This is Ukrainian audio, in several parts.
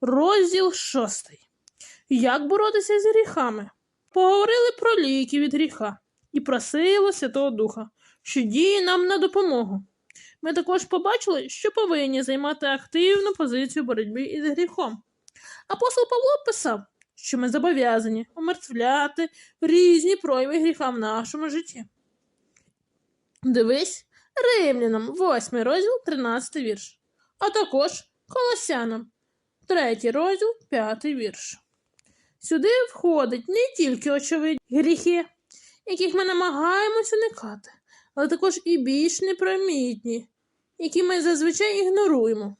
Розділ шостий. Як боротися з гріхами? Поговорили про ліки від гріха і просили Святого Духа, що діє нам на допомогу. Ми також побачили, що повинні займати активну позицію боротьби із гріхом. Апостол Павло писав, що ми зобов'язані умертвляти різні прояви гріха в нашому житті. Дивись, Римлянам, 8 розділ, 13 вірш, а також Колосянам, 3 розділ, 5 вірш. Сюди входить не тільки очевидні гріхи, яких ми намагаємося уникати, але також і більш непромітні, які ми зазвичай ігноруємо.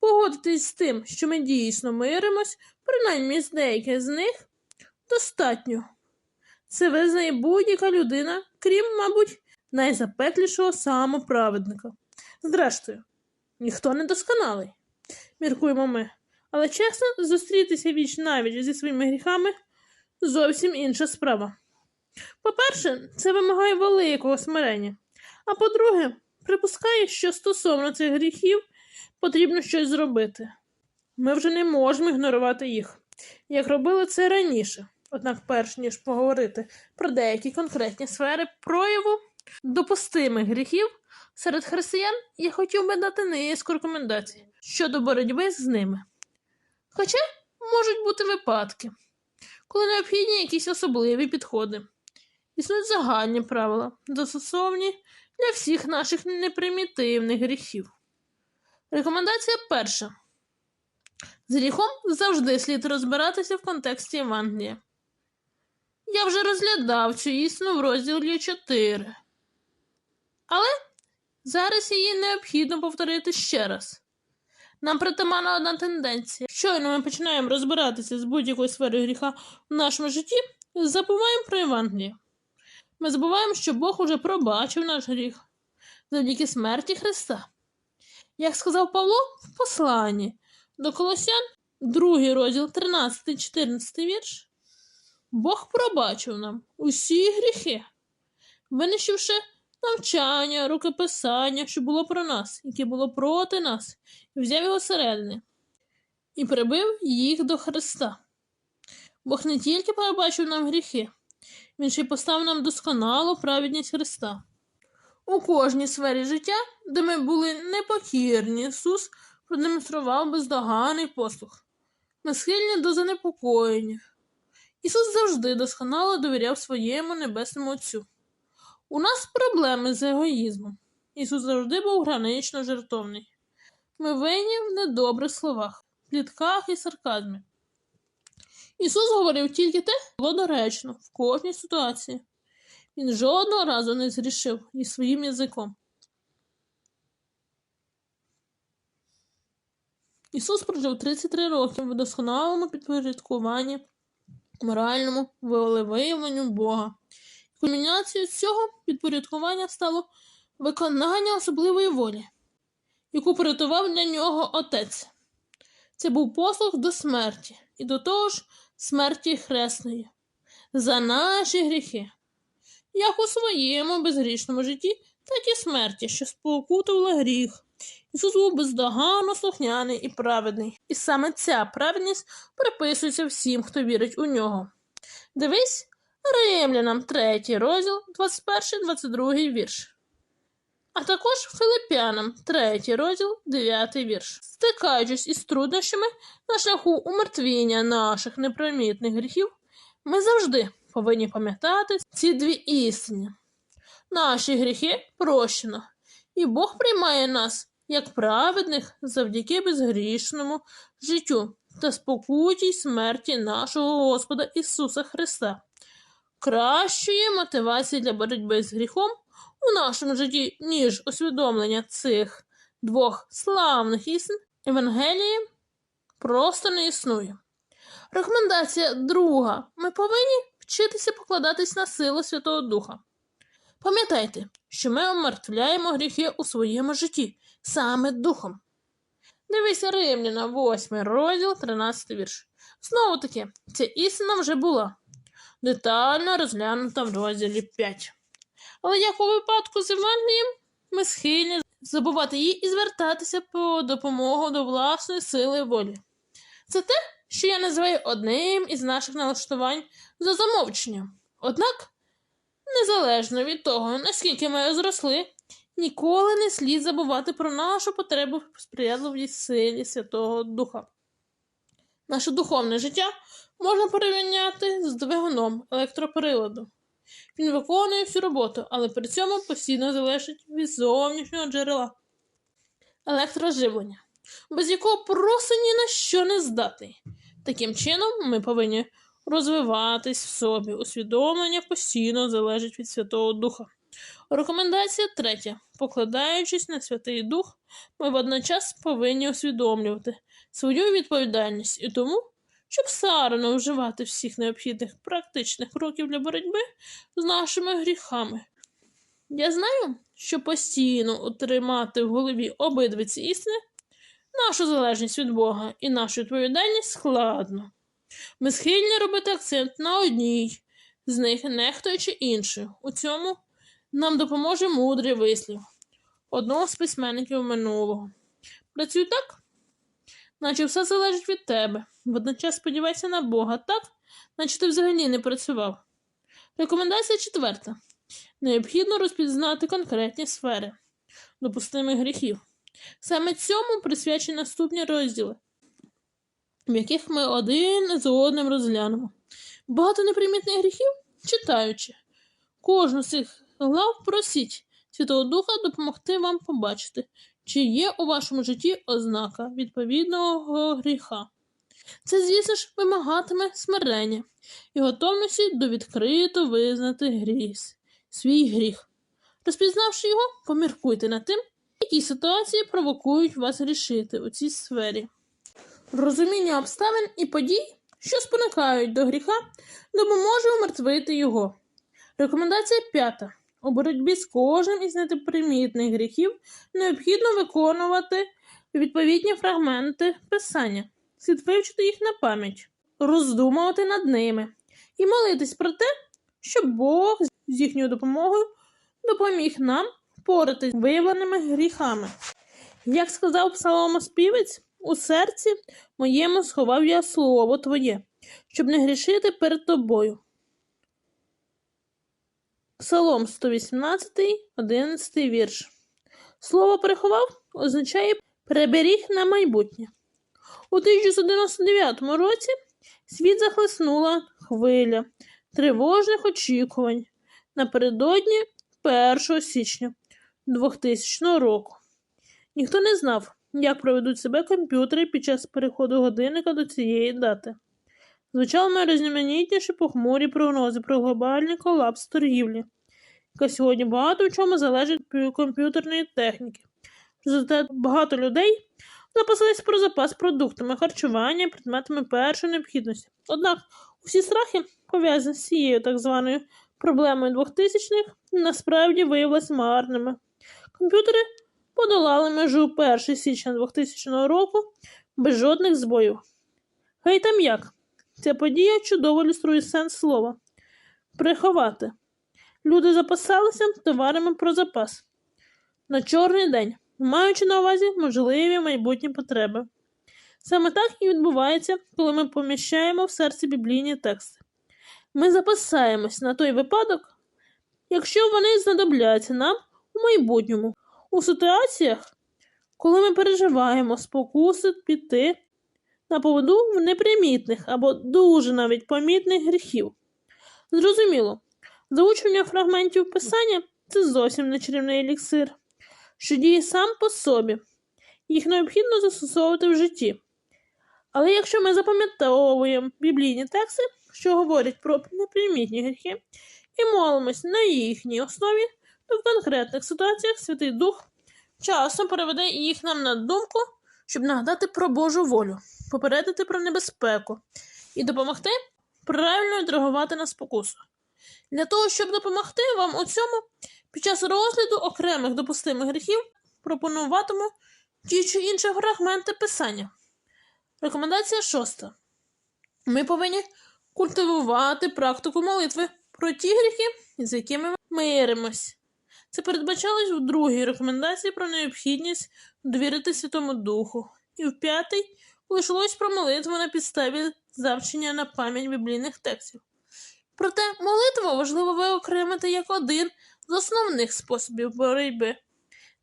Погодитись з тим, що ми дійсно миримось, принаймні з деяких з них, достатньо. Це визнає будь-яка людина, крім, мабуть, найзапеклішого самоправедника. Зрештою, ніхто не досконалий, міркуємо ми. Але чесно, зустрітися віч навіч зі своїми гріхами зовсім інша справа. По-перше, це вимагає великого смирення. А по-друге, припускає, що стосовно цих гріхів потрібно щось зробити. Ми вже не можемо ігнорувати їх, як робили це раніше. Однак, перш ніж поговорити про деякі конкретні сфери прояву допустимих гріхів серед християн, я хотів би дати низку рекомендацій щодо боротьби з ними. Хоча можуть бути випадки, коли необхідні якісь особливі підходи. Існують загальні правила, застосовані для всіх наших непримітивних гріхів. Рекомендація перша. З гріхом завжди слід розбиратися в контексті Євангелія. Я вже розглядав цю істину в розділі 4. Але зараз її необхідно повторити ще раз. Нам притаманна одна тенденція. Щойно ми починаємо розбиратися з будь-якою сферою гріха в нашому житті, забуваємо про Євангеліє. Ми забуваємо, що Бог уже пробачив наш гріх завдяки смерті Христа. Як сказав Павло в посланні до Колосян, 2 розділ 13-14 вірш, Бог пробачив нам усі гріхи, винищивши навчання, рукописання, що було про нас, яке було проти нас, взяв його середини, і прибив їх до Христа. Бог не тільки пробачив нам гріхи, він ще й поставив нам досконалу праведність Христа. У кожній сфері життя, де ми були непокірні, Ісус продемонстрував бездоганний послух. Ми схильні до занепокоєння. Ісус завжди досконало довіряв своєму небесному Отцю. У нас проблеми з егоїзмом. Ісус завжди був гранично жертовний. Ми винні в недобрих словах, плітках і сарказмі. Ісус говорив тільки те, що було доречно в кожній ситуації. Він жодного разу не зрішив і своїм язиком. Ісус прожив 33 роки в досконалому підпорядкуванні моральному волевиявленню Бога. Кульмінацією цього підпорядкування стало виконання особливої волі, яку приготував для нього Отець. Це був послуг до смерті і до того ж смерті хресної за наші гріхи, як у своєму безгрішному житті, так і смерті, що спокутувала гріх. Ісус був бездоганно слухняний і праведний, і саме ця праведність приписується всім, хто вірить у нього. Дивись, Римлянам 3 розділ, 21-22 вірш. А також Филиппянам 3 розділ, 9 вірш. Стикаючись із труднощами на шляху умертвіння наших непримітних гріхів, ми завжди повинні пам'ятати ці дві істини. Наші гріхи прощено, і Бог приймає нас як праведних завдяки безгрішному життю та спокутій смерті нашого Господа Ісуса Христа. Кращої мотивації для боротьби з гріхом у нашому житті, ніж усвідомлення цих двох славних істин Евангелії просто не існує. Рекомендація друга. Ми повинні вчитися покладатись на силу Святого Духа. Пам'ятайте, що ми омертвляємо гріхи у своєму житті саме духом. Дивися Римляна, 8 розділ, 13 вірш. Знову таки, ця істина вже була детально розглянута в розділі 5. Але як у випадку з Євангелієм, ми схильні забувати її і звертатися по допомогу до власної сили волі. Це те, що я називаю одним із наших налаштувань за замовченням. Однак, незалежно від того, наскільки ми зросли, ніколи не слід забувати про нашу потребу в сприятливій силі Святого Духа. Наше духовне життя можна порівняти з двигуном електроприладу. Він виконує всю роботу, але при цьому постійно залежить від зовнішнього джерела електроживлення, без якого просто ні на що не здатний. Таким чином, ми повинні розвиватись в собі. Усвідомлення постійно залежить від Святого Духа. Рекомендація третя. Покладаючись на Святий Дух, ми водночас повинні усвідомлювати свою відповідальність і тому, щоб старано вживати всіх необхідних практичних кроків для боротьби з нашими гріхами. Я знаю, що постійно утримати в голові обидві ці істини, нашу залежність від Бога і нашу відповідальність складно. Ми схильні робити акцент на одній з них, нехтуючи іншою. У цьому нам допоможе мудрий вислів одного з письменників минулого. Працюй так, наче все залежить від тебе. Водночас сподівайся на Бога так, наче ти взагалі не працював. Рекомендація четверта. Необхідно розпізнати конкретні сфери допустимих гріхів. Саме цьому присвячені наступні розділи, в яких ми один за одним розглянемо. Багато непримітних гріхів, читаючи. Кожну з цих глав просіть Святого Духа допомогти вам побачити, чи є у вашому житті ознака відповідного гріха. Це, звісно ж, вимагатиме смирення і готовності до відкрито визнати гріх, свій гріх. Розпізнавши його, поміркуйте над тим, які ситуації провокують вас грішити у цій сфері. Розуміння обставин і подій, що спонукають до гріха, допоможе умертвити його. Рекомендація п'ята. У боротьбі з кожним із непримітних гріхів необхідно виконувати відповідні фрагменти писання, слід вивчити їх на пам'ять, роздумувати над ними і молитись про те, щоб Бог з їхньою допомогою допоміг нам впоратись з виявленими гріхами. Як сказав псаломоспівець, у серці моєму сховав я слово Твоє, щоб не грішити перед тобою. Псалом 118, 11 вірш. Слово приховав означає переберіг на майбутнє. У 1999 році світ захлеснула хвиля тривожних очікувань напередодні 1 січня 2000 року. Ніхто не знав, як проведуть себе комп'ютери під час переходу годинника до цієї дати. Звучали найрізноманітніші похмурі прогнози про глобальний колапс торгівлі, яка сьогодні багато в чому залежить від комп'ютерної техніки. В результаті багато людей запасились про запас продуктами харчування, предметами першої необхідності. Однак усі страхи, пов'язані з цією так званою проблемою 2000-х, насправді виявилися марними. Комп'ютери подолали межу 1 січня 2000 року без жодних збоїв. Хай там як. Ця подія чудово ілюструє сенс слова приховати. Люди запасалися товарами про запас на чорний день, маючи на увазі можливі майбутні потреби. Саме так і відбувається, коли ми поміщаємо в серці біблійні тексти. Ми запасаємось на той випадок, якщо вони знадобляться нам у майбутньому, у ситуаціях, коли ми переживаємо спокуси піти на поводу в непримітних або дуже навіть помітних гріхів. Зрозуміло, заучення фрагментів писання це зовсім не чарівний еліксир, що діє сам по собі, їх необхідно застосовувати в житті. Але якщо ми запам'ятовуємо біблійні тексти, що говорять про непримітні гріхи, і молимось на їхній основі, то в конкретних ситуаціях Святий Дух часом переведе їх нам на думку, щоб нагадати про Божу волю, попередити про небезпеку і допомогти правильно відреагувати на спокусу. Для того, щоб допомогти вам у цьому, під час розгляду окремих допустимих гріхів пропонуватиму ті чи інші фрагменти писання. Рекомендація шоста. Ми повинні культивувати практику молитви про ті гріхи, з якими ми миримось. Це передбачалось в другій рекомендації про необхідність довірити Святому Духу, і в п'ятій лишилось про молитву на підставі завчення на пам'ять біблійних текстів. Проте молитву важливо виокремити як один з основних способів боротьби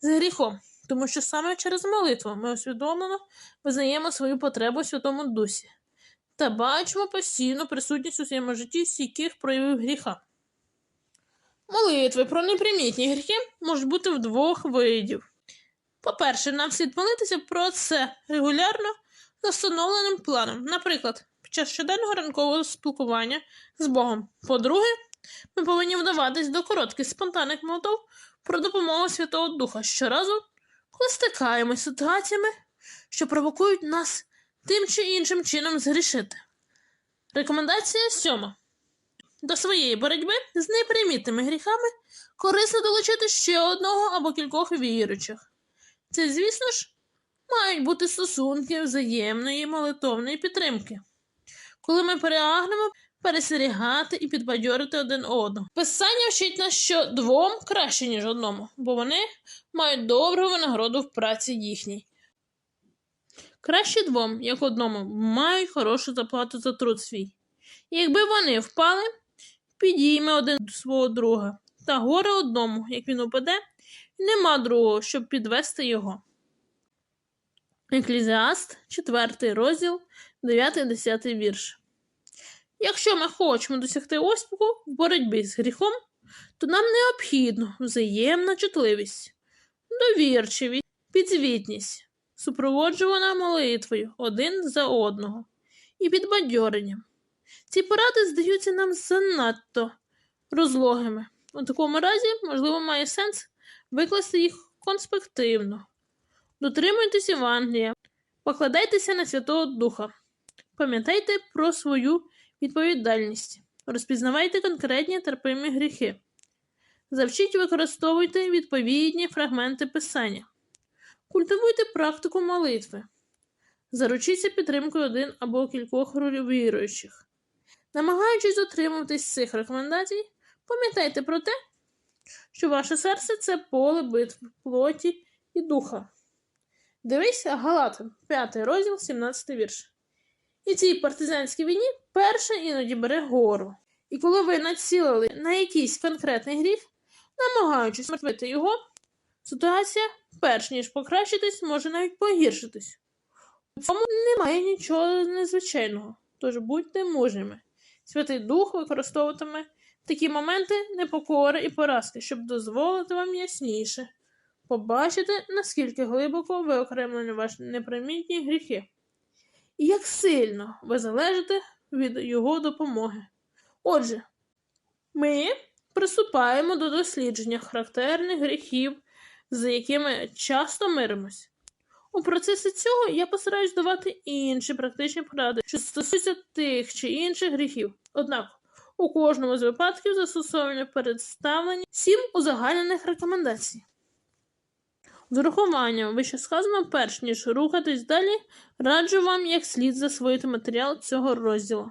з гріхом, тому що саме через молитву ми усвідомлено визнаємо свою потребу у Святому Дусі та бачимо постійну присутність у своєму житті стійких проявів гріха. Молитви про непримітні гріхи можуть бути в двох видів. По-перше, нам слід молитися про це регулярно за встановленим планом, наприклад, під час щоденного ранкового спілкування з Богом. По-друге, ми повинні вдаватись до коротких спонтанних молитв про допомогу Святого Духа щоразу, коли стикаємося з ситуаціями, що провокують нас тим чи іншим чином згрішити. Рекомендація сьома. До своєї боротьби з непримітними гріхами корисно долучити ще одного або кількох віруючих. Це, звісно ж, мають бути стосунки взаємної молитовної підтримки, коли ми переагнемо перестерігати і підбадьорити один одного. Писання вчить нас, що двом краще, ніж одному, бо вони мають добру винагороду в праці їхній. Краще двом, як одному, мають хорошу заплату за труд свій. Якби вони впали, підійме один свого друга, та горе одному, як він упаде, нема другого, щоб підвести його. Еклізіаст, 4 розділ, 9-10 вірш. Якщо ми хочемо досягти успіху в боротьбі з гріхом, то нам необхідно взаємна чутливість, довірчивість, підзвітність, супроводжувана молитвою один за одного і підбадьоренням. Ці поради здаються нам занадто розлогими. У такому разі, можливо, має сенс викласти їх конспективно. Дотримуйтесь Євангелія, покладайтеся на Святого Духа. Пам'ятайте про свою відповідальність, розпізнавайте конкретні терпимі гріхи. Завчіть використовуйте відповідні фрагменти писання, культивуйте практику молитви, заручіться підтримкою один або кількох віруючих. Намагаючись дотримуватись цих рекомендацій, пам'ятайте про те, що ваше серце це поле битв плоті і духа. Дивись Галатам, 5 розділ, 17 вірш. І цій партизанській війні перша іноді бере гору. І коли ви націлили на якийсь конкретний гріх, намагаючись мертвити його, ситуація, перш ніж покращитись, може навіть погіршитись. У цьому немає нічого незвичайного, тож будьте мужніми. Святий Дух використовуватиме такі моменти непокори і поразки, щоб дозволити вам ясніше побачити, наскільки глибоко виокремлені ваші непримітні гріхи, і як сильно ви залежите від його допомоги. Отже, ми приступаємо до дослідження характерних гріхів, з якими часто миримось. У процесі цього я постараюсь давати інші практичні поради, що стосуються тих чи інших гріхів. Однак у кожному з випадків застосовування представлені сім узагальнених рекомендацій. З урахуванням вищесказаного, перш ніж рухатись далі, раджу вам як слід засвоїти матеріал цього розділу.